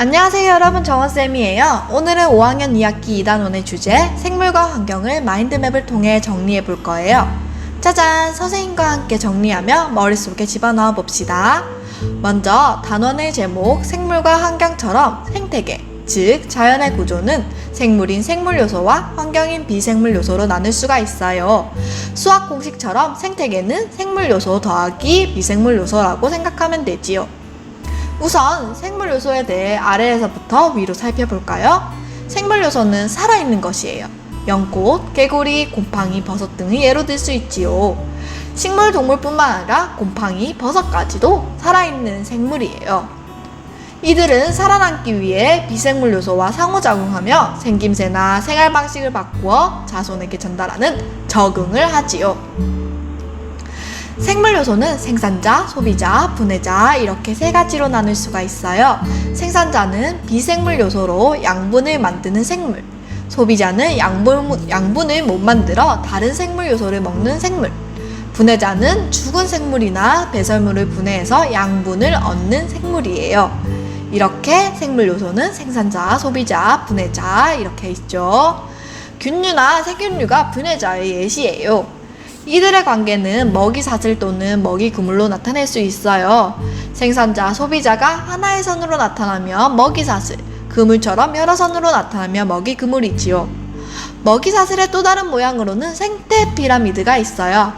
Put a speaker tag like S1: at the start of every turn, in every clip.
S1: 안녕하세요 여러분. 정원쌤이에요. 오늘은 5학년 2학기 2단원의 주제 생물과 환경을 마인드맵을 통해 정리해 볼 거예요. 짜잔! 선생님과 함께 정리하며 머릿속에 집어넣어 봅시다. 먼저 단원의 제목 생물과 환경처럼 생태계 즉 자연의 구조는 생물인 생물 요소와 환경인 비생물 요소로 나눌 수가 있어요. 수학 공식처럼 생태계는 생물 요소 더하기 비생물 요소라고 생각하면 되지요 우선 생물 요소에 대해 아래에서부터 위로 살펴볼까요? 생물 요소는 살아있는 것이에요. 연꽃, 개구리, 곰팡이, 버섯 등을 예로 들 수 있지요. 식물, 동물뿐만 아니라 곰팡이, 버섯까지도 살아있는 생물이에요. 이들은 살아남기 위해 비생물 요소와 상호작용하며 생김새나 생활 방식을 바꾸어 자손에게 전달하는 적응을 하지요. 생물 요소는 생산자, 소비자, 분해자 이렇게 세 가지로 나눌 수가 있어요. 생산자는 비생물 요소로 양분을 만드는 생물. 소비자는 양분, 양분을 못 만들어 다른 생물 요소를 먹는 생물. 분해자는 죽은 생물이나 배설물을 분해해서 양분을 얻는 생물이에요. 이렇게 생물 요소는 생산자, 소비자, 분해자 이렇게 있죠. 균류나 세균류가 분해자의 예시예요. 이들의 관계는 먹이 사슬 또는 먹이 그물로 나타낼 수 있어요. 생산자, 소비자가 하나의 선으로 나타나면 먹이 사슬, 그물처럼 여러 선으로 나타나면 먹이 그물이지요. 먹이 사슬의 또 다른 모양으로는 생태 피라미드가 있어요.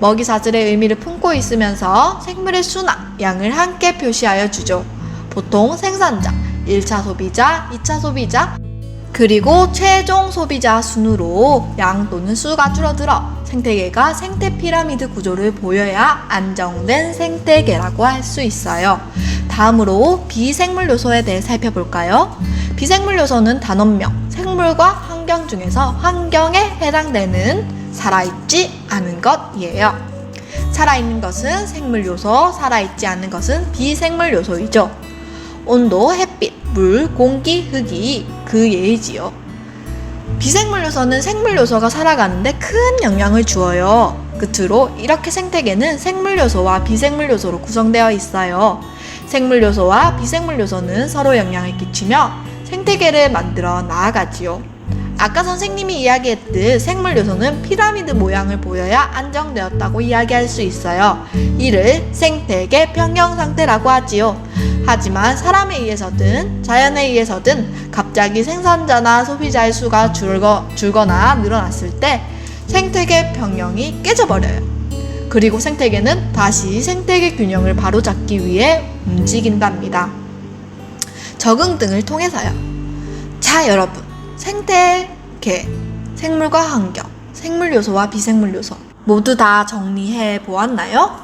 S1: 먹이 사슬의 의미를 품고 있으면서 생물의 수나 양을 함께 표시하여 주죠. 보통 생산자, 1차 소비자, 2차 소비자, 그리고 최종 소비자 순으로 양 또는 수가 줄어들어 생태계가 생태 피라미드 구조를 보여야 안정된 생태계라고 할 수 있어요. 다음으로 비생물 요소에 대해 살펴볼까요? 비생물 요소는 단원명, 생물과 환경 중에서 환경에 해당되는 살아있지 않은 것이에요. 살아있는 것은 생물 요소, 살아있지 않은 것은 비생물 요소이죠. 온도, 햇빛, 물, 공기, 흙이 그 예이지요. 비생물 요소는 생물 요소가 살아가는데 큰 영향을 주어요. 끝으로 이렇게 생태계는 생물 요소와 비생물 요소로 구성되어 있어요. 생물 요소와 비생물 요소는 서로 영향을 끼치며 생태계를 만들어 나아가지요. 아까 선생님이 이야기했듯 생물 요소는 피라미드 모양을 보여야 안정되었다고 이야기할 수 있어요. 이를 생태계 평형 상태라고 하지요. 하지만 사람에 의해서든 자연에 의해서든 갑자기 생산자나 소비자의 수가 줄거, 줄거나 늘어났을 때 생태계 평형이 깨져버려요. 그리고 생태계는 다시 생태계 균형을 바로잡기 위해 움직인답니다. 적응 등을 통해서요. 자, 여러분. 생태계, 생물과 환경, 생물 요소와 비생물 요소 모두 다 정리해 보았나요?